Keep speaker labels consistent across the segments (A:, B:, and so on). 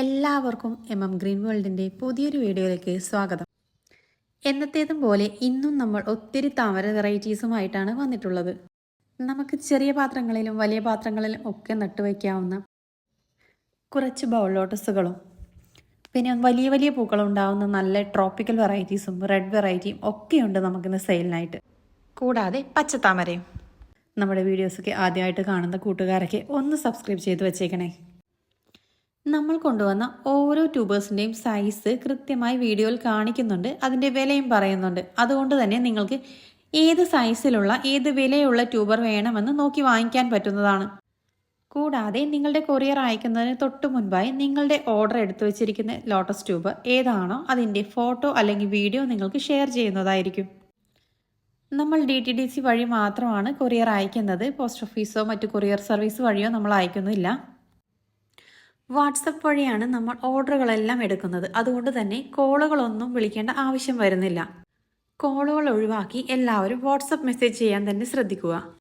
A: എല്ലാവർക്കും M M green വേൾഡിന്റെ പുതിയൊരു വീഡിയോയിലേക്ക് സ്വാഗതം. എന്നത്തേതും പോലെ ഇന്നും നമ്മൾ ഒത്തിരി താമര വെറൈറ്റീസുമായിട്ടാണ് വന്നിട്ടുള്ളത്. നമുക്ക് ചെറിയ പാത്രങ്ങളിലും വലിയ പാത്രങ്ങളിലും ഒക്കെ നട്ടുവയ്ക്കാവുന്ന കുറച്ച് ബൗൾ ലോട്ടസുകളും പിന്നെ വലിയ വലിയ പൂക്കളുണ്ടാവുന്ന നല്ല ട്രോപ്പിക്കൽ വെറൈറ്റീസും റെഡ് വെറൈറ്റിയും ഒക്കെയുണ്ട് നമുക്കിന്ന് സെയിലിനായിട്ട് കൂടാതെ പച്ചത്താമരയും നമ്മുടെ വീഡിയോസൊക്കെ ആദ്യമായിട്ട് കാണുന്ന കൂട്ടുകാരൊക്കെ ഒന്ന് സബ്സ്ക്രൈബ് ചെയ്ത് വെച്ചേക്കണേ. നമ്മൾ കൊണ്ടുവന്ന ഓരോ ട്യൂബേഴ്സിന്റെയും സൈസ് കൃത്യമായി വീഡിയോയിൽ കാണിക്കുന്നുണ്ട്. അതിന്റെ വിലയും പറയുന്നുണ്ട്. അതുകൊണ്ട് തന്നെ നിങ്ങൾക്ക് ഏത് സൈസിലുള്ള ഏത് വിലയുള്ള ട്യൂബർ വേണമെന്ന് നോക്കി വാങ്ങിക്കാൻ പറ്റുന്നതാണ്. കൂടാതെ നിങ്ങളുടെ കൊറിയർ അയക്കുന്നതിന് തൊട്ട് മുൻപായി നിങ്ങളുടെ ഓർഡർ എടുത്തു വച്ചിരിക്കുന്ന ലോട്ടസ് ട്യൂബ് ഏതാണോ അതിന്റെ ഫോട്ടോ അല്ലെങ്കിൽ വീഡിയോ നിങ്ങൾക്ക് ഷെയർ ചെയ്യുന്നതായിരിക്കും. നമ്മൾ ഡി ടി ഡി സി വഴി മാത്രമാണ് കൊറിയർ അയക്കുന്നത്. പോസ്റ്റ് ഓഫീസോ മറ്റു കൊറിയർ സർവീസ് വഴിയോ നമ്മൾ അയക്കുന്നില്ല. വാട്സപ്പ് വഴിയാണ് നമ്മൾ ഓർഡറുകളെല്ലാം എടുക്കുന്നത്. അതുകൊണ്ട് തന്നെ കോളുകളൊന്നും വിളിക്കേണ്ട ആവശ്യം വരുന്നില്ല. കോളുകൾ ഒഴിവാക്കി എല്ലാവരും വാട്സപ്പ് മെസ്സേജ് ചെയ്യാൻ തന്നെ ശ്രദ്ധിക്കുക.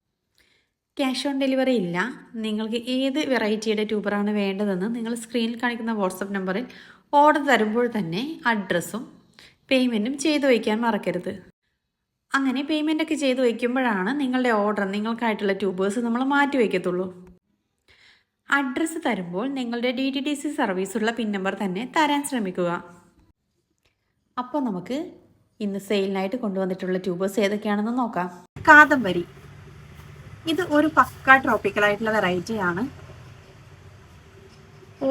A: ക്യാഷ് ഓൺ ഡെലിവറി ഇല്ല. നിങ്ങൾക്ക് ഏത് വെറൈറ്റിയുടെ ട്യൂബറാണ് വേണ്ടതെന്ന് നിങ്ങൾ സ്ക്രീനിൽ കാണിക്കുന്ന വാട്സപ്പ് നമ്പറിൽ ഓർഡർ തരുമ്പോൾ തന്നെ അഡ്രസ്സും പേയ്മെന്റും ചെയ്തു വയ്ക്കാൻ മറക്കരുത്. അങ്ങനെ പേയ്മെന്റ് ഒക്കെ ചെയ്തു വയ്ക്കുമ്പോഴാണ് നിങ്ങളുടെ ഓർഡർ നിങ്ങൾക്കായിട്ടുള്ള ട്യൂബേഴ്സ് നമ്മൾ മാറ്റി വയ്ക്കത്തുള്ളൂ. അഡ്രസ്സ് തരുമ്പോൾ നിങ്ങളുടെ ഡി ടി ഡി സി സർവീസുള്ള പിൻ നമ്പർ തന്നെ തരാൻ ശ്രമിക്കുക. അപ്പോൾ നമുക്ക് ഇന്ന് സെയിലിനായിട്ട് കൊണ്ടുവന്നിട്ടുള്ള ട്യൂബേഴ്സ് ഏതൊക്കെയാണെന്ന് നോക്കാം. കാദംബരി. ഇത് ഒരു പക്ക ട്രോപ്പിക്കൽ ആയിട്ടുള്ള വെറൈറ്റി ആണ്.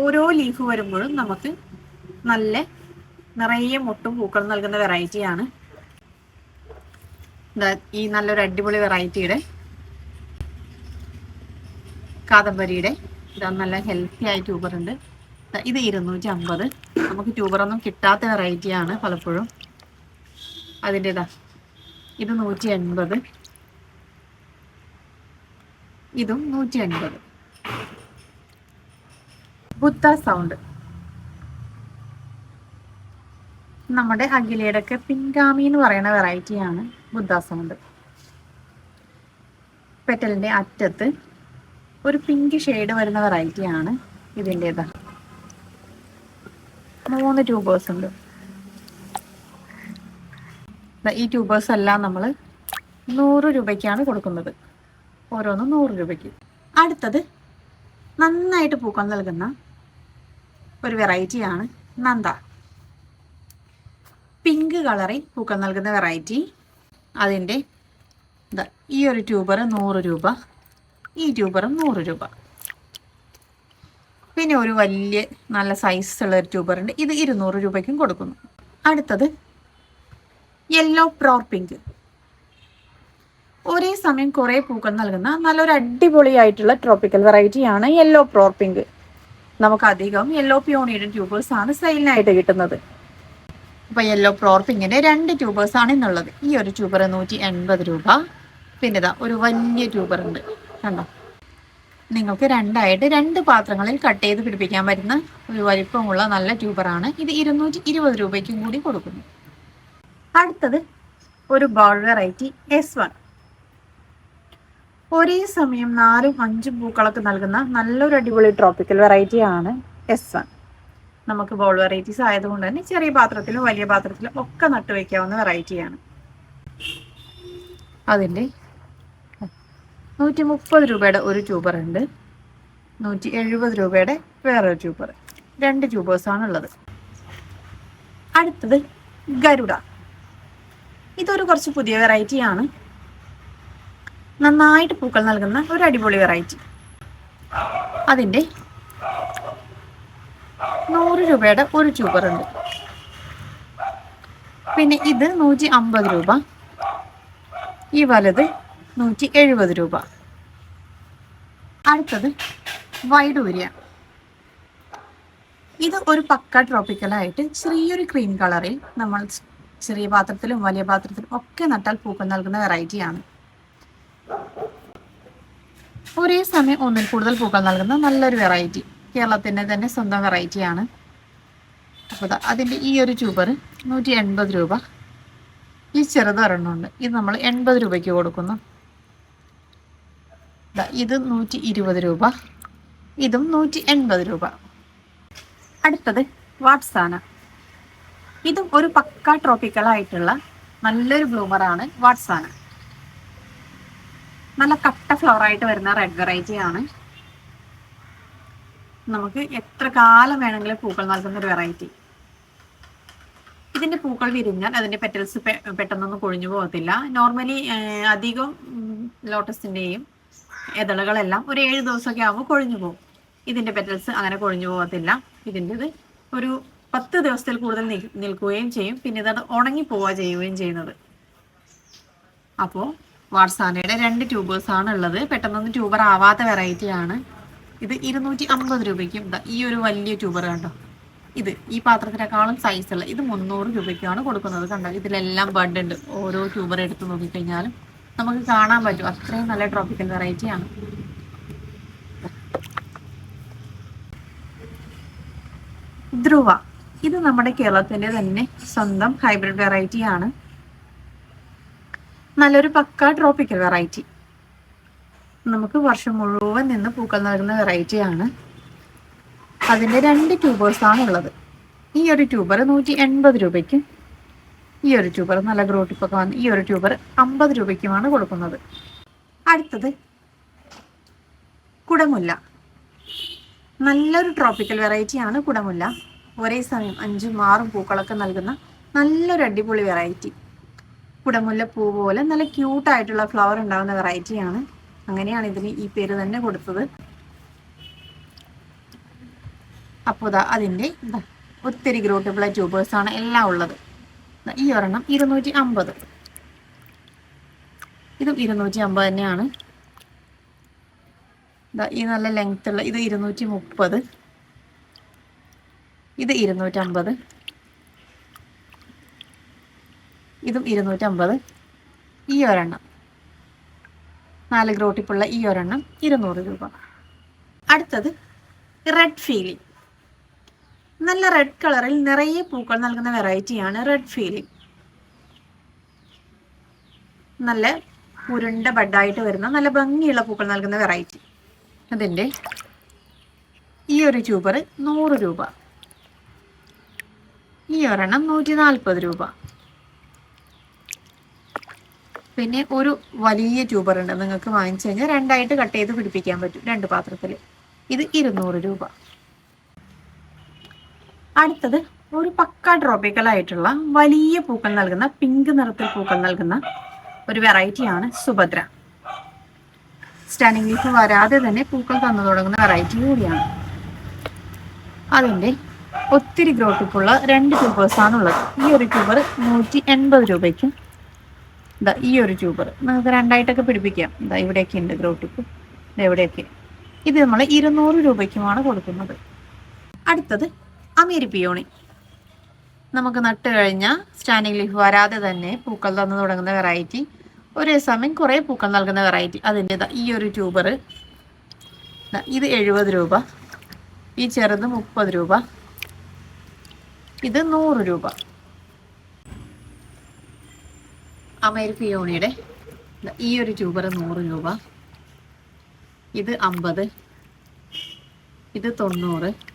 A: ഓരോ ലീഫ് വരുമ്പോഴും നമുക്ക് നല്ല നിറയെ മുട്ടും പൂക്കളും നൽകുന്ന വെറൈറ്റിയാണ് ഈ നല്ലൊരു അടിപൊളി വെറൈറ്റിയുടെ കാദംബരിയുടെ ഇതാ നല്ല ഹെൽത്തി ആയ ദാ ഇത് ഇരുന്നൂറ്റി അമ്പത് നമുക്ക് ട്യൂബറൊന്നും കിട്ടാത്ത വെറൈറ്റിയാണ് പലപ്പോഴും. അതിന്റെ ഇതാ ഇത് നൂറ്റി എൺപത് ഇതും നൂറ്റി എൺപത് ബുദ്ധ സൗണ്ട് നമ്മുടെ അഖിലയുടെ ഒക്കെ പിൻഗാമി എന്ന് പറയുന്ന വെറൈറ്റിയാണ് ബുദ്ധ സൗണ്ട് പെറ്റലിന്റെ അറ്റത്ത് ഒരു പിങ്ക് ഷെയ്ഡ് വരുന്ന വെറൈറ്റിയാണ് ഇതിന്റെത്. മൂന്ന് ട്യൂബേഴ്സ് ഉണ്ട്. ഈ ട്യൂബേഴ്സ് എല്ലാം നമ്മൾ നൂറ് രൂപയ്ക്കാണ് കൊടുക്കുന്നത്. ഓരോന്നും നൂറ് രൂപയ്ക്ക്. അടുത്തത് നന്നായിട്ട് പൂക്കൾ നൽകുന്ന ഒരു വെറൈറ്റിയാണ് നന്ദ. പിങ്ക് കളറിൽ പൂക്കൾ നൽകുന്ന വെറൈറ്റി അതിന്റെ ഈ ഒരു ട്യൂബർ നൂറ് രൂപ. ഈ ട്യൂബറും നൂറ് രൂപ. പിന്നെ ഒരു വലിയ നല്ല സൈസുള്ള ഒരു ട്യൂബറുണ്ട് ഇത് ഇരുന്നൂറ് രൂപയ്ക്കും കൊടുക്കുന്നു. അടുത്തത് യെല്ലോ പ്രോർ പിങ്ക് ഒരേ സമയം കുറേ പൂക്കൾ നൽകുന്ന നല്ലൊരു അടിപൊളിയായിട്ടുള്ള ട്രോപ്പിക്കൽ വെറൈറ്റിയാണ് യെല്ലോ പ്രോർ പിങ്ക് നമുക്ക് അധികം യെല്ലോ പിയോണിയുടെ ട്യൂബേഴ്സ് ആണ് സെയിലിനായിട്ട് കിട്ടുന്നത്. അപ്പൊ യെല്ലോ പ്രോർ പിങ്കിന്റെ രണ്ട് ട്യൂബേഴ്സ് ആണ് ഇന്നുള്ളത്. ഈ ഒരു ട്യൂബർ നൂറ്റി രൂപ. പിന്നെ ഒരു വലിയ ട്യൂബർ ഉണ്ട്. കണ്ടോ? നിങ്ങൾക്ക് രണ്ടായിട്ട് രണ്ട് പാത്രങ്ങളിൽ കട്ട് ചെയ്ത് പിടിപ്പിക്കാൻ പറ്റുന്ന ഒരു വലിപ്പമുള്ള നല്ല ട്യൂബറാണ് ഇത് ഇരുന്നൂറ്റി ഇരുപത് രൂപയ്ക്കും കൂടി കൊടുക്കുന്നു. അടുത്തത് ഒരു ബോൾ വെറൈറ്റി എസ് വൺ ഒരേ സമയം നാലും അഞ്ചും പൂക്കളൊക്കെ നൽകുന്ന നല്ലൊരു അടിപൊളി ട്രോപ്പിക്കൽ വെറൈറ്റി ആണ് എസ് വൺ നമുക്ക് ബോൾ വെറൈറ്റീസ് ആയതുകൊണ്ട് തന്നെ ചെറിയ പാത്രത്തിലും വലിയ പാത്രത്തിലും ഒക്കെ നട്ടുവയ്ക്കാവുന്ന വെറൈറ്റിയാണ് അതിന്റെ നൂറ്റി മുപ്പത് രൂപയുടെ ഒരു ട്യൂബർ ഉണ്ട്. നൂറ്റി എഴുപത് രൂപയുടെ വേറൊരു ട്യൂബർ രണ്ട് ട്യൂബേഴ്സാണ് ഉള്ളത് അടുത്തത് ഗരുഡ. ഇതൊരു കുറച്ച് പുതിയ വെറൈറ്റിയാണ് നന്നായിട്ട് പൂക്കൾ നൽകുന്ന ഒരു അടിപൊളി വെറൈറ്റി അതിന്റെ നൂറ് രൂപയുടെ ഒരു ട്യൂബർ ഉണ്ട്. പിന്നെ ഇത് നൂറ്റി അമ്പത് രൂപ. ഈ വലത് നൂറ്റി എഴുപത് രൂപ. അടുത്തത് വൈഡൂര്യ ഇത് ഒരു പക്ക ട്രോപ്പിക്കലായിട്ട് ചെറിയൊരു ക്രീം കളറിൽ നമ്മൾ ചെറിയ പാത്രത്തിലും വലിയ പാത്രത്തിലും ഒക്കെ നട്ടാൽ പൂക്കൾ നൽകുന്ന വെറൈറ്റിയാണ് ഒരേ സമയം ഒന്നിൽ കൂടുതൽ പൂക്കൾ നൽകുന്ന നല്ലൊരു വെറൈറ്റി കേരളത്തിന്റെ തന്നെ സ്വന്തം വെറൈറ്റിയാണ് അപ്പോൾ അതിന്റെ ഈ ഒരു ട്യൂബർ നൂറ്റി എൺപത് രൂപ. ഈ ചെറുതൊരെണ്ണമുണ്ട് ഇത് നമ്മൾ എൺപത് രൂപയ്ക്ക് കൊടുക്കുന്നു. ഇത് നൂറ്റി ഇരുപത് രൂപ. ഇതും നൂറ്റി എൺപത് രൂപ. അടുത്തത് വാട്സാന ഇതും ഒരു പക്ക ട്രോപ്പിക്കൽ ആയിട്ടുള്ള നല്ലൊരു ബ്ലൂമറാണ് വാട്സാന നല്ല കട്ട ഫ്ലവർ ആയിട്ട് വരുന്ന റെഡ് വെറൈറ്റി ആണ് നമുക്ക് എത്ര കാലം വേണമെങ്കിലും പൂക്കൾ നൽകുന്ന ഒരു വെറൈറ്റി. ഇതിന്റെ പൂക്കൾ വിരിഞ്ഞാൽ അതിന്റെ പെറ്റൽസ് പെട്ടെന്നൊന്നും കൊഴിഞ്ഞു പോകത്തില്ല. നോർമലി അധികം ലോട്ടസിന്റെയും ഇതളുകളെല്ലാം ഒരു ഏഴ് ദിവസമൊക്കെ ആകുമ്പോൾ കൊഴിഞ്ഞു പോകും. ഇതിന്റെ പെറ്റൽസ് അങ്ങനെ കൊഴിഞ്ഞു പോകത്തില്ല. ഇതിന്റെത് ഒരു പത്ത് ദിവസത്തിൽ കൂടുതൽ നിൽ- നിൽക്കുകയും ചെയ്യും. പിന്നെ ഇതത് ഉണങ്ങി പോവുക ചെയ്യുകയും ചെയ്യുന്നത്. അപ്പോൾ വാട്സാനയുടെ രണ്ട് ട്യൂബേഴ്സ് ആണ് ഉള്ളത്. പെട്ടെന്നൊന്നും ട്യൂബർ ആവാത്ത വെറൈറ്റി ആണ്. ഇത് ഇരുന്നൂറ്റി അമ്പത് രൂപയ്ക്കും ഈ ഒരു വലിയ ട്യൂബർ കണ്ടോ? ഇത് ഈ പാത്രത്തിനേക്കാളും സൈസ് ഉള്ള ഇത് മുന്നൂറ് രൂപയ്ക്കാണ് കൊടുക്കുന്നത് കണ്ടോ? ഇതിലെല്ലാം ബഡ് ഉണ്ട് ഓരോ ട്യൂബർ എടുത്ത് നോക്കിക്കഴിഞ്ഞാലും നമുക്ക് കാണാൻ പറ്റും. അത്രയും നല്ല ട്രോപ്പിക്കൽ വെറൈറ്റി ആണ്. ധ്രുവ. ഇത് നമ്മുടെ കേരളത്തിന്റെ തന്നെ സ്വന്തം ഹൈബ്രിഡ് വെറൈറ്റി ആണ്. നല്ലൊരു പക്ക ട്രോപ്പിക്കൽ വെറൈറ്റി നമുക്ക് വർഷം മുഴുവൻ നിന്ന് പൂക്കൾ നൽകുന്ന വെറൈറ്റി ആണ്. അതിന്റെ രണ്ട് ട്യൂബേഴ്സ് ആണ് ഉള്ളത് ഈ ഒരു ട്യൂബർ നൂറ്റി എൺപത് രൂപയ്ക്കും ഈ ഒരു ട്യൂബർ നല്ല ഗ്രോ ടിപ്പൊക്കെ വന്ന് ഈ ഒരു ട്യൂബർ അമ്പത് രൂപയ്ക്കുമാണ് കൊടുക്കുന്നത്. അടുത്തത് കുടമുല്ല. നല്ലൊരു ട്രോപ്പിക്കൽ വെറൈറ്റിയാണ് കുടമുല്ല. ഒരേ സമയം അഞ്ചും ആറും പൂക്കളൊക്കെ നൽകുന്ന നല്ലൊരു അടിപൊളി വെറൈറ്റി കുടമുല്ല പൂ പോലെ നല്ല ക്യൂട്ടായിട്ടുള്ള ഫ്ലവർ ഉണ്ടാകുന്ന വെറൈറ്റിയാണ് അങ്ങനെയാണ് ഇതിന് ഈ പേര് തന്നെ കൊടുത്തത്. അപ്പോൾ അതിന്റെ ഒത്തിരി ഗ്രോട്ടബിള ട്യൂബേഴ്സാണ് എല്ലാം ഉള്ളത്. ഈ ഒരെണ്ണം ഇരുന്നൂറ്റി അമ്പത് ഇതും ഇരുന്നൂറ്റി അമ്പത് തന്നെയാണ് ഈ നല്ല ലെങ്ത് ഉള്ള ഇത് ഇരുന്നൂറ്റി മുപ്പത് ഇത് ഇരുന്നൂറ്റമ്പത് ഇതും ഇരുന്നൂറ്റമ്പത് ഈ ഒരെണ്ണം. നാല് ഗ്രോട്ടിപ്പുള്ള ഈ ഒരെണ്ണം ഇരുന്നൂറ് രൂപ. അടുത്തത് റെഡ് ഫീലിംഗ് നല്ല റെഡ് കളറിൽ നിറയെ പൂക്കൾ നൽകുന്ന വെറൈറ്റിയാണ് റെഡ് ഫീലിംഗ് നല്ല ഉരുണ്ട ബഡായിട്ട് വരുന്ന നല്ല ഭംഗിയുള്ള പൂക്കൾ നൽകുന്ന വെറൈറ്റി അതിന്റെ ഈ ഒരു ട്യൂബർ നൂറ് രൂപ. ഈ ഒരെണ്ണം നൂറ്റി നാൽപ്പത് രൂപ. പിന്നെ ഒരു വലിയ ട്യൂബർ ഉണ്ട്. നിങ്ങൾക്ക് വാങ്ങിച്ചു കഴിഞ്ഞാൽ രണ്ടായിട്ട് കട്ട് ചെയ്ത് പിടിപ്പിക്കാൻ പറ്റും. രണ്ട് പാത്രത്തിൽ ഇത് ഇരുന്നൂറ് രൂപ. അടുത്തത് ഒരു പക്ക ട്രോപ്പിക്കൽ ആയിട്ടുള്ള വലിയ പൂക്കൾ നൽകുന്ന പിങ്ക് നിറത്തിൽ പൂക്കൾ നൽകുന്ന ഒരു വെറൈറ്റിയാണ് സുഭദ്ര. സ്റ്റാൻഡിംഗ് ലീഫ് വരാതെ തന്നെ പൂക്കൾ തന്നു തുടങ്ങുന്ന വെറൈറ്റി കൂടിയാണ്. അതിന്റെ ഒത്തിരി ഗ്രോട്ടിപ്പുള്ള രണ്ട് ട്യൂബേഴ്സ് ഉള്ളത്. ഈ ഒരു ട്യൂബർ നൂറ്റി എൺപത് രൂപയ്ക്കും. ഇതാ ഈ ഒരു ട്യൂബർ നമുക്ക് രണ്ടായിട്ടൊക്കെ പിടിപ്പിക്കാം. ഇതാ ഇവിടെയൊക്കെ ഉണ്ട് ഗ്രോട്ടിപ്പ് ഇതാ ഇവിടെയൊക്കെ. ഇത് നമ്മൾ ഇരുന്നൂറ് രൂപയ്ക്കുമാണ് കൊടുക്കുന്നത്. അടുത്തത് അമേരി പിയോണി. നമുക്ക് നട്ട് കഴിഞ്ഞാൽ സ്റ്റാൻഡിംഗ് ലീഫ് വരാതെ തന്നെ പൂക്കൾ തന്നു തുടങ്ങുന്ന വെറൈറ്റി. ഒരേ സമയം കുറേ പൂക്കൾ നൽകുന്ന വെറൈറ്റി. അതിന്റെ ഈ ഒരു ട്യൂബർ ഇത് എഴുപത് രൂപ. ഈ ചെറുത് മുപ്പത് രൂപ. ഇത് നൂറ് രൂപ. അമേരിക്കയോണിയുടെ ഈ ഒരു ട്യൂബർ നൂറ് രൂപ. ഇത് അമ്പത്. ഇത് തൊണ്ണൂറ്.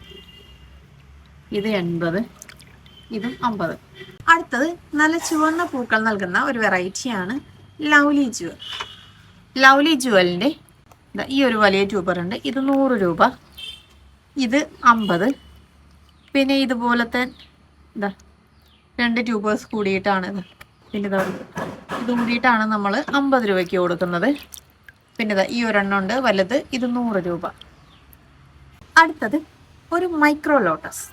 A: ഇത് എൺപത് ഇതും അമ്പത്. അടുത്തത് നല്ല ചുവന്ന പൂക്കൾ നൽകുന്ന ഒരു വെറൈറ്റിയാണ് ലൗലി ജുവൽ. ലൗലി ജുവലിന്റെ ഈ ഒരു വലിയ ട്യൂബർ ഉണ്ട് ഇത് നൂറ് രൂപ ഇത് അമ്പത്. പിന്നെ ഇതുപോലത്തെ ഇതാ രണ്ട് ട്യൂബേഴ്സ് കൂടിയിട്ടാണ് ഇത്. പിന്നെ ഇതാ ഇത് കൂടിയിട്ടാണ് നമ്മൾ അമ്പത് രൂപയ്ക്ക് കൊടുക്കുന്നത്. പിന്നെ ഇതാ ഈ ഒരെണ്ണം ഉണ്ട് വലുത് ഇത് നൂറ് രൂപ. അടുത്തത് ഒരു മൈക്രോ ലോട്ടസ്.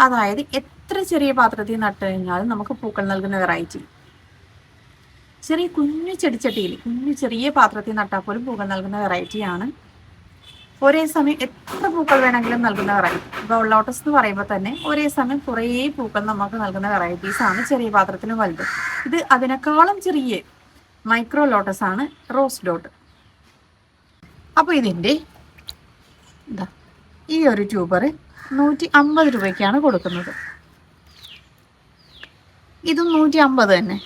A: അതായത് എത്ര ചെറിയ പാത്രത്തിൽ നട്ടു കഴിഞ്ഞാലും നമുക്ക് പൂക്കൾ നൽകുന്ന വെറൈറ്റി ചെറിയ കുഞ്ഞു ചെടിച്ചട്ടിയിൽ കുഞ്ഞു ചെറിയ പാത്രത്തിൽ നട്ടാൽ പോലും പൂക്കൾ നൽകുന്ന വെറൈറ്റിയാണ് ഒരേ സമയം എത്ര പൂക്കൾ വേണമെങ്കിലും നൽകുന്ന വെറൈറ്റി ഇപ്പോൾ ലോട്ടസ് എന്ന് പറയുമ്പോൾ തന്നെ ഒരേ സമയം കുറേ പൂക്കൾ നമുക്ക് നൽകുന്ന വെറൈറ്റീസ് ആണ് ചെറിയ പാത്രത്തിലും വലുത്. ഇത് അതിനേക്കാളും ചെറിയ മൈക്രോ ലോട്ടസ് ആണ് റോസ് ഡോട്ട് അപ്പോൾ ഇതിന്റെ ഇതാ ഈ ഒരു ട്യൂബർ നൂറ്റി അമ്പത് രൂപയ്ക്കാണ് കൊടുക്കുന്നത്. ഇതും നൂറ്റി അമ്പത് തന്നെ.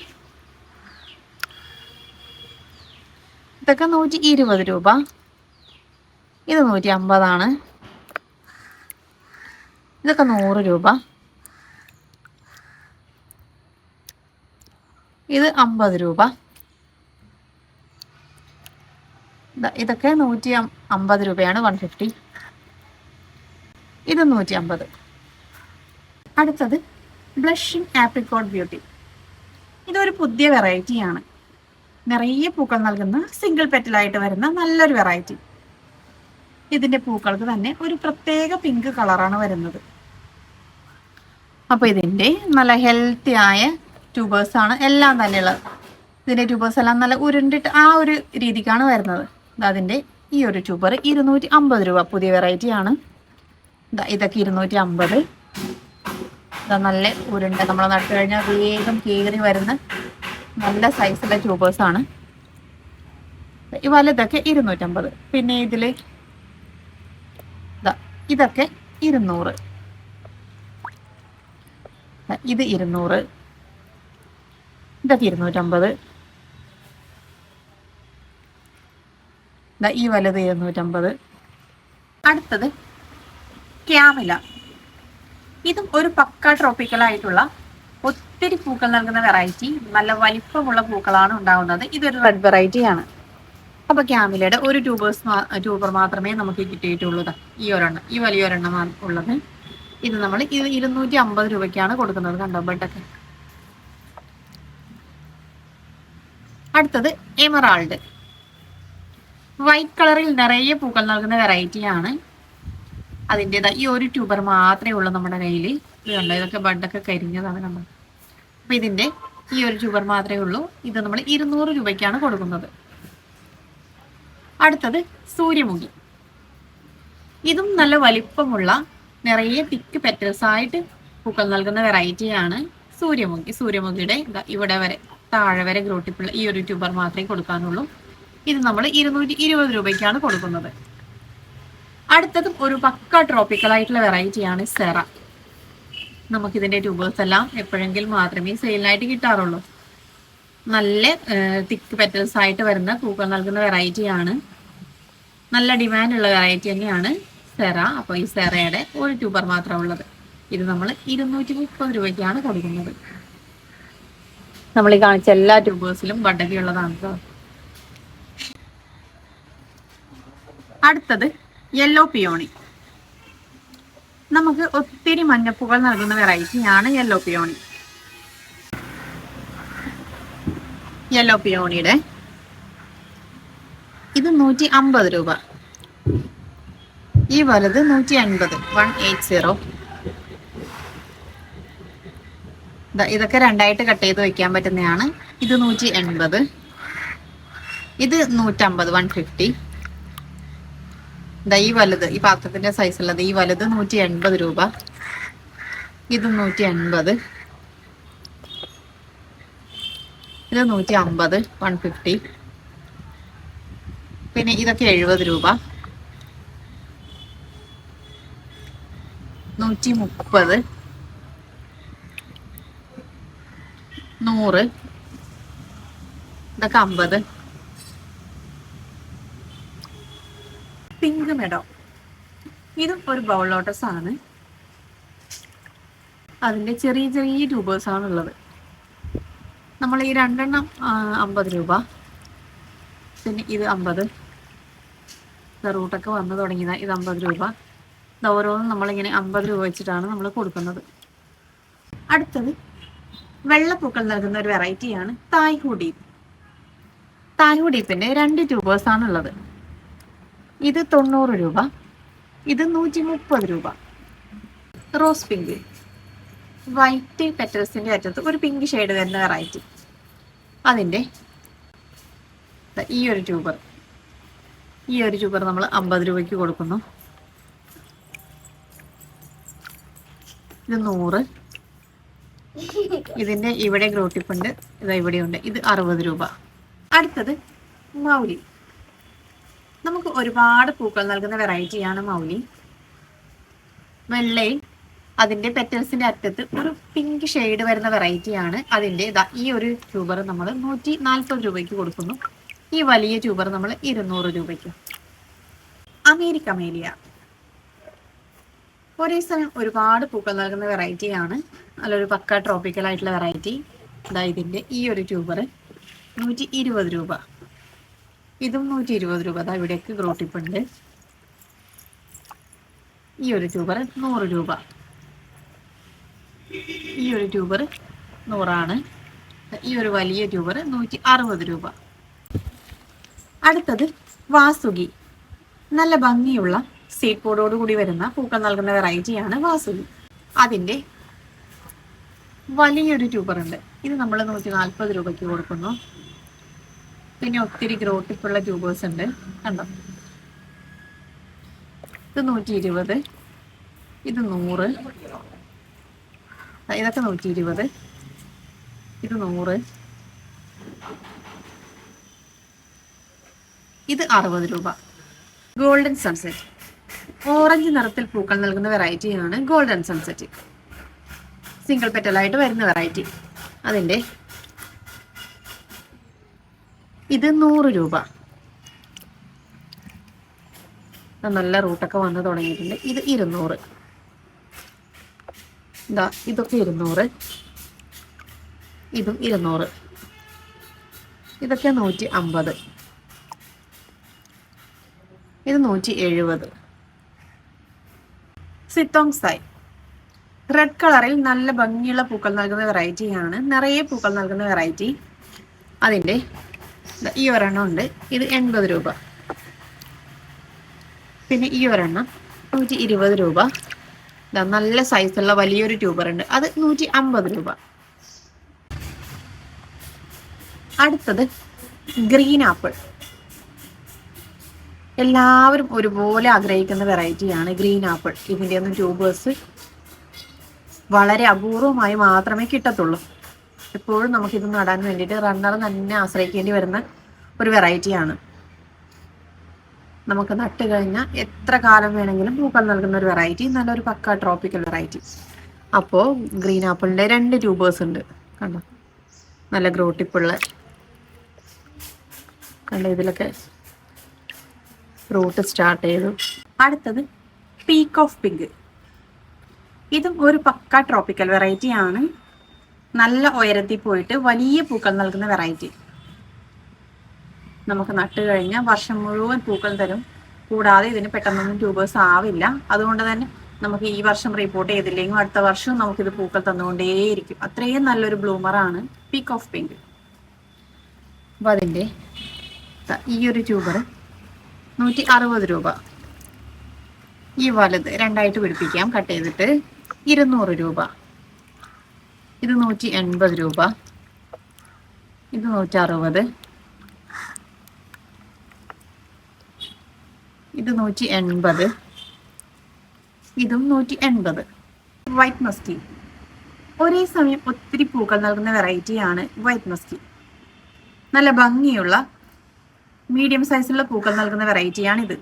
A: ഇതൊക്കെ നൂറ്റി ഇരുപത് രൂപ. ഇത് നൂറ്റി അമ്പതാണ്
B: ഇതൊക്കെ നൂറ് രൂപ. ഇത് അമ്പത് രൂപ. ഇതൊക്കെ നൂറ്റി അമ്പത് രൂപയാണ് വൺ ഫിഫ്റ്റി. ഇത് നൂറ്റി അമ്പത് അടുത്തത് ബ്ലഷിംഗ് ആപ്രിക്കോട്ട് ബ്യൂട്ടി ഇതൊരു പുതിയ വെറൈറ്റിയാണ് നിറയെ പൂക്കൾ നൽകുന്ന സിംഗിൾ പെറ്റലായിട്ട് വരുന്ന നല്ലൊരു വെറൈറ്റി ഇതിന്റെ പൂക്കൾക്ക് തന്നെ ഒരു പ്രത്യേക പിങ്ക് കളറാണ് വരുന്നത്. അപ്പോൾ ഇതിന്റെ നല്ല ഹെൽത്തി ആയ ട്യൂബേഴ്സാണ് എല്ലാം തന്നെയുള്ളത് ഇതിന്റെ ട്യൂബേഴ്സ് എല്ലാം നല്ല ഉരുണ്ടിട്ട് ആ ഒരു രീതിക്കാണ് വരുന്നത്. ദാ അതിന്റെ ഈ ഒരു ട്യൂബർ ഇരുന്നൂറ്റി അമ്പത് രൂപ പുതിയ വെറൈറ്റി ആണ്. ദാ ഇതൊക്കെ ഇരുന്നൂറ്റി അമ്പത് നല്ല ഉരുണ്ട. നമ്മൾ നട്ടു കഴിഞ്ഞാൽ വേഗം കീറി വരുന്ന നല്ല സൈസുള്ള ട്യൂബേഴ്സ് ആണ്. ഈ വലുതൊക്കെ ഇരുന്നൂറ്റമ്പത് പിന്നെ ഇതിൽ ഇതൊക്കെ ഇരുന്നൂറ്. ഇത് ഇരുന്നൂറ്. ഇതൊക്കെ ഇരുന്നൂറ്റമ്പത് ഈ വലുത് ഇരുന്നൂറ്റമ്പത് അടുത്തത് ക്യാമില. ഇതും ഒരു പക്ക ട്രോപ്പിക്കൽ ആയിട്ടുള്ള ഒത്തിരി പൂക്കൾ നൽകുന്ന വെറൈറ്റി നല്ല വലിപ്പമുള്ള പൂക്കളാണ് ഉണ്ടാകുന്നത്. ഇതൊരു റെഡ് വെറൈറ്റി ആണ്. അപ്പൊ ക്യാമിലയുടെ ഒരു ട്യൂബേഴ്സ് ട്യൂബർ മാത്രമേ നമുക്ക് കിട്ടിയിട്ടുള്ളൂ ഈ ഒരെണ്ണം ഈ വലിയൊരെണ്ണം ഉള്ളത്. ഇത് നമ്മൾ ഇത് ഇരുന്നൂറ്റി അമ്പത് രൂപയ്ക്കാണ് കൊടുക്കുന്നത് കണ്ടോ ബെഡൊക്കെ അടുത്തത് എമറാൾഡ് വൈറ്റ് കളറിൽ നിറയെ പൂക്കൾ നൽകുന്ന വെറൈറ്റിയാണ് അതിന്റെതാ ഈ ഒരു ട്യൂബർ മാത്രമേ ഉള്ളൂ നമ്മുടെ കയ്യിൽ ഇത് ഇതൊക്കെ ബഡൊക്കെ കരിഞ്ഞതാണ് നമ്മൾ. അപ്പൊ ഇതിന്റെ ഈ ഒരു ട്യൂബർ മാത്രമേ ഉള്ളൂ. ഇത് നമ്മൾ ഇരുന്നൂറ് രൂപയ്ക്കാണ് കൊടുക്കുന്നത്. അടുത്തത് സൂര്യമുഖി. ഇതും നല്ല വലിപ്പമുള്ള നിറയെ തിക്ക് പെറ്റൽസ് ആയിട്ട് പൂക്കൾ നൽകുന്ന വെറൈറ്റിയാണ് സൂര്യമുഖി. സൂര്യമുഖിയുടെ ഇവിടെ വരെ താഴെ വരെ ഗ്രോട്ടിപ്പുള്ള ഈ ഒരു ട്യൂബർ മാത്രമേ കൊടുക്കാനുള്ളൂ. ഇത് നമ്മൾ ഇരുന്നൂറ്റി ഇരുപത് രൂപയ്ക്കാണ് കൊടുക്കുന്നത്. അടുത്തതും ഒരു പക്ക ട്രോപ്പിക്കൽ ആയിട്ടുള്ള വെറൈറ്റിയാണ് സെറ നമുക്കിതിന്റെ ട്യൂബേഴ്സ് എല്ലാം എപ്പോഴെങ്കിലും മാത്രമേ സെയിലിനായിട്ട് കിട്ടാറുള്ളൂ. നല്ല തിക്ക് പെറ്റൽസ് ആയിട്ട് വരുന്ന പൂക്കൾ നൽകുന്ന വെറൈറ്റിയാണ് നല്ല ഡിമാൻഡ് ഉള്ള വെറൈറ്റി തന്നെയാണ് സെറ അപ്പോൾ ഈ സെറയുടെ ഒരു ട്യൂബർ മാത്രമേ ഉള്ളത്. ഇത് നമ്മൾ ഇരുന്നൂറ്റി മുപ്പത് രൂപയ്ക്കാണ് കൊടുക്കുന്നത്. നമ്മൾ ഈ കാണിച്ച എല്ലാ ട്യൂബേഴ്സിലും വടകിയുള്ളതാണ് അടുത്തത് യെല്ലോ പിയോണി നമുക്ക് ഒത്തിരി മഞ്ഞപ്പൂകൾ നൽകുന്ന വെറൈറ്റിയാണ് യെല്ലോ പിയോണി യെല്ലോ പിയോണിയുടെ ഇത് നൂറ്റി അമ്പത് രൂപ. ഈ വലുത് നൂറ്റി അൻപത് വൺ എയ്റ്റ് സീറോ ഇതൊക്കെ രണ്ടായിട്ട് കട്ട് ചെയ്ത് വെക്കാൻ പറ്റുന്നതാണ്. ഇത് നൂറ്റി എൺപത് ഇത് നൂറ്റമ്പത് വൺ ഫിഫ്റ്റി ദാ ഈ വലുത് ഈ പാത്രത്തിന്റെ സൈസ് ഉള്ളത് ഈ വലുത് നൂറ്റി എൺപത് രൂപ. ഇത് നൂറ്റി എൺപത് ഇത് നൂറ്റി അമ്പത് വൺ ഫിഫ്റ്റി പിന്നെ ഇതൊക്കെ എഴുപത് രൂപ. നൂറ്റി മുപ്പത് നൂറ്. ഇതൊക്കെ അമ്പത്. പിങ്ക് മെഡോ ഇതും ഒരു ബൗൾ ലോട്ടസ് ആണ്. അതിന്റെ ചെറിയ ചെറിയ ട്യൂബേഴ്സ് ആണ് ഉള്ളത്. നമ്മൾ ഈ രണ്ടെണ്ണം അമ്പത് രൂപ. പിന്നെ ഇത് അമ്പത്. റൂട്ടൊക്കെ വന്നു തുടങ്ങിയത്. ഇത് അമ്പത് രൂപ. ഓരോന്നും നമ്മളിങ്ങനെ അമ്പത് രൂപ വെച്ചിട്ടാണ് നമ്മൾ കൊടുക്കുന്നത്. അടുത്തത് വെള്ളപ്പൂക്കൾ നൽകുന്ന ഒരു വെറൈറ്റിയാണ് തായ്ഹുഡീപ് തായ്ഹുഡീപ്പിന്റെ തായ് ഹുഡീപ്പിന്റെ രണ്ട് ട്യൂബേഴ്സ് ആണ് ഉള്ളത്. ഇത് തൊണ്ണൂറ് രൂപ. ഇത് നൂറ്റി മുപ്പത് രൂപ. Rose pink. വൈറ്റ് പെറ്റൽസിന്റെ അറ്റത്ത് ഒരു പിങ്ക് ഷെയ്ഡ് വരുന്ന വെറൈറ്റി. അതിന്റെ ഈ ഒരു ട്യൂബർ. ഈ ഒരു ട്യൂബർ നമ്മൾ അമ്പത് രൂപയ്ക്ക് കൊടുക്കുന്നു. ഇത് നൂറ്. ഇതിന്റെ ഇവിടെ ഗ്രോട്ടിപ്പുണ്ട് ഇതാ ഇവിടെയുണ്ട് ഇത് അറുപത് രൂപ. അടുത്തത് മൗലി. നമുക്ക് ഒരുപാട് പൂക്കൾ നൽകുന്ന വെറൈറ്റിയാണ് മൗലി. വെള്ളയും അതിന്റെ പെറ്റൽസിന്റെ അറ്റത്ത് ഒരു പിങ്ക് ഷെയ്ഡ് വരുന്ന വെറൈറ്റിയാണ് അതിന്റെ. ദാ ഈ ഒരു ട്യൂബർ നമ്മൾ നൂറ്റി നാൽപ്പത് രൂപയ്ക്ക് കൊടുക്കുന്നു. ഈ വലിയ ട്യൂബർ നമ്മൾ ഇരുന്നൂറ് രൂപയ്ക്ക്. അമേരിക്ക മേലിയ. ഒരേ സമയം ഒരുപാട് പൂക്കൾ നൽകുന്ന വെറൈറ്റിയാണ്. നല്ലൊരു പക്ക ട്രോപ്പിക്കൽ ആയിട്ടുള്ള വെറൈറ്റി. ഇതാ ഇതിന്റെ ഈ ഒരു ട്യൂബർ നൂറ്റി ഇരുപത് രൂപ. ഇതും നൂറ്റി ഇരുപത് രൂപ. അതാ ഇവിടേക്ക് ഗ്രോട്ടിപ്പുണ്ട് ഈ ഒരു ട്യൂബർ നൂറ് രൂപ. ഈ ഒരു ട്യൂബർ നൂറാണ്. ഈ ഒരു വലിയ ട്യൂബർ നൂറ്റി അറുപത് രൂപ. അടുത്തത് വാസുകി. നല്ല ഭംഗിയുള്ള സീഡ് പോഡോട് കൂടി വരുന്ന പൂക്കൾ നൽകുന്ന വെറൈറ്റിയാണ് വാസുകി. അതിന്റെ വലിയൊരു ട്യൂബർ ഉണ്ട്. ഇത് നമ്മൾ നൂറ്റി നാൽപ്പത് രൂപയ്ക്ക് കൊടുക്കുന്നു. പിന്നെ ഒത്തിരി ഗ്രോട്ടിപ്പുള്ള ട്യൂബേഴ്സ് ഉണ്ട്. കണ്ടോ? ഇത് നൂറ്റി ഇരുപത് ഇത് നൂറ്. ഇതൊക്കെ നൂറ്റി ഇരുപത് ഇത് നൂറ്. ഇത് അറുപത് രൂപ. Golden sunset. ഓറഞ്ച് നിറത്തിൽ പൂക്കൾ നൽകുന്ന വെറൈറ്റിയാണ് ഗോൾഡൻ സൺസെറ്റ്. സിംഗിൾ പെറ്റലായിട്ട് വരുന്ന വെറൈറ്റി അതിന്റെ ഇത് നൂറ് രൂപ. നല്ല റൂട്ടൊക്കെ വന്ന് തുടങ്ങിയിട്ടുണ്ട്. ഇത് ഇരുന്നൂറ്. ഇതാ ഇതൊക്കെ ഇരുന്നൂറ്. ഇതും ഇരുന്നൂറ്. ഇതൊക്കെ നൂറ്റി അമ്പത്. ഇത് നൂറ്റി എഴുപത്. സിത്തോങ് സായ് റെഡ് കളറിൽ നല്ല ഭംഗിയുള്ള പൂക്കൾ നൽകുന്ന വെറൈറ്റിയാണ്. നിറയെ പൂക്കൾ നൽകുന്ന വെറൈറ്റി. അതിന്റെ ഈ ഒരെണ്ണം ഉണ്ട്. ഇത് എൺപത് രൂപ. പിന്നെ ഈ ഒരെണ്ണം നൂറ്റി ഇരുപത് രൂപ. നല്ല സൈസുള്ള വലിയൊരു ട്യൂബർ ഉണ്ട്. അത് നൂറ്റി അമ്പത് രൂപ. അടുത്തത് ഗ്രീൻ ആപ്പിൾ എല്ലാവരും ഒരുപോലെ ആഗ്രഹിക്കുന്ന വെറൈറ്റിയാണ് ഗ്രീൻ ആപ്പിൾ ഇതിന്റെ ഒന്നും ട്യൂബേഴ്സ് വളരെ അപൂർവമായി മാത്രമേ കിട്ടത്തുള്ളൂ. എപ്പോഴും നമുക്കിത് നടാൻ വേണ്ടിയിട്ട് റണ്ണർ തന്നെ ആശ്രയിക്കേണ്ടി വരുന്ന ഒരു വെറൈറ്റിയാണ് നമുക്ക് നട്ട് കഴിഞ്ഞാൽ എത്ര കാലം വേണമെങ്കിലും പൂക്കൾ നൽകുന്ന ഒരു വെറൈറ്റി നല്ലൊരു പക്ക ട്രോപ്പിക്കൽ വെറൈറ്റി അപ്പോൾ ഗ്രീൻ ആപ്പിളിന്റെ രണ്ട് ട്യൂബേഴ്സ് ഉണ്ട്. കണ്ടോ? നല്ല ഗ്രോട്ടിപ്പുള്ള കണ്ടോ? ഇതിലൊക്കെ റൂട്ട് സ്റ്റാർട്ട് ചെയ്തു. അടുത്തത് പീക്ക് ഓഫ് പിങ്ക് ഇതും ഒരു പക്ക ട്രോപ്പിക്കൽ വെറൈറ്റി ആണ്. നല്ല ഉയരത്തിൽ പോയിട്ട് വലിയ പൂക്കൾ നൽകുന്ന വെറൈറ്റി നമുക്ക് നട്ട് കഴിഞ്ഞാൽ വർഷം മുഴുവൻ പൂക്കൾ തരും. കൂടാതെ ഇതിന് പെട്ടെന്നൊന്നും ട്യൂബേഴ്സ് ആവില്ല. അതുകൊണ്ട് തന്നെ നമുക്ക് ഈ വർഷം റിപ്പോർട്ട് ചെയ്തില്ലെങ്കിൽ അടുത്ത വർഷവും നമുക്കിത് പൂക്കൾ തന്നുകൊണ്ടേയിരിക്കും. അത്രയും നല്ലൊരു ബ്ലൂമറാണ് പീക്ക് ഓഫ് പിങ്ക് അപ്പം അതിന്റെ ഈ ഒരു ട്യൂബർ നൂറ്റി അറുപത് രൂപ. ഈ വലുത് രണ്ടായിട്ട് പിടിപ്പിക്കാം. കട്ട് ചെയ്തിട്ട് ഇരുന്നൂറ് രൂപ. ഇത് നൂറ്റി എൺപത് രൂപ. ഇത് നൂറ്റി അറുപത് ഇത് നൂറ്റി എൺപത് ഇതും നൂറ്റി എൺപത് വൈറ്റ് മസ്കി ഒരേ സമയം ഒത്തിരി പൂക്കൾ നൽകുന്ന വെറൈറ്റിയാണ് വൈറ്റ് മസ്കി നല്ല ഭംഗിയുള്ള മീഡിയം സൈസുള്ള പൂക്കൾ നൽകുന്ന വെറൈറ്റിയാണിത്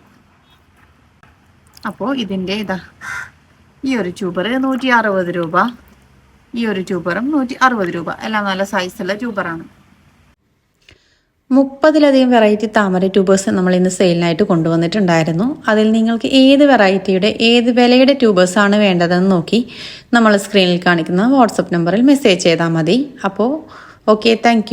B: അപ്പോൾ ഇതിന്റെ ഇതാ ഈ ഒരു ട്യൂബർ നൂറ്റി അറുപത് രൂപ. ഈ ഒരു ട്യൂബറും നൂറ്റി അറുപത് രൂപ. എല്ലാം നല്ല സൈസുള്ള ട്യൂബറാണ്.
A: മുപ്പതിലധികം വെറൈറ്റി താമര ട്യൂബേഴ്സ് നമ്മൾ ഇന്ന് സെയിലിനായിട്ട് കൊണ്ടുവന്നിട്ടുണ്ടായിരുന്നു. അതിൽ നിങ്ങൾക്ക് ഏത് വെറൈറ്റിയുടെ ഏത് വിലയുടെ ട്യൂബേഴ്സ് ആണ് വേണ്ടതെന്ന് നോക്കി നമ്മൾ സ്ക്രീനിൽ കാണിക്കുന്ന വാട്സപ്പ് നമ്പറിൽ മെസ്സേജ് ചെയ്താൽ മതി. അപ്പോൾ ഓക്കെ താങ്ക്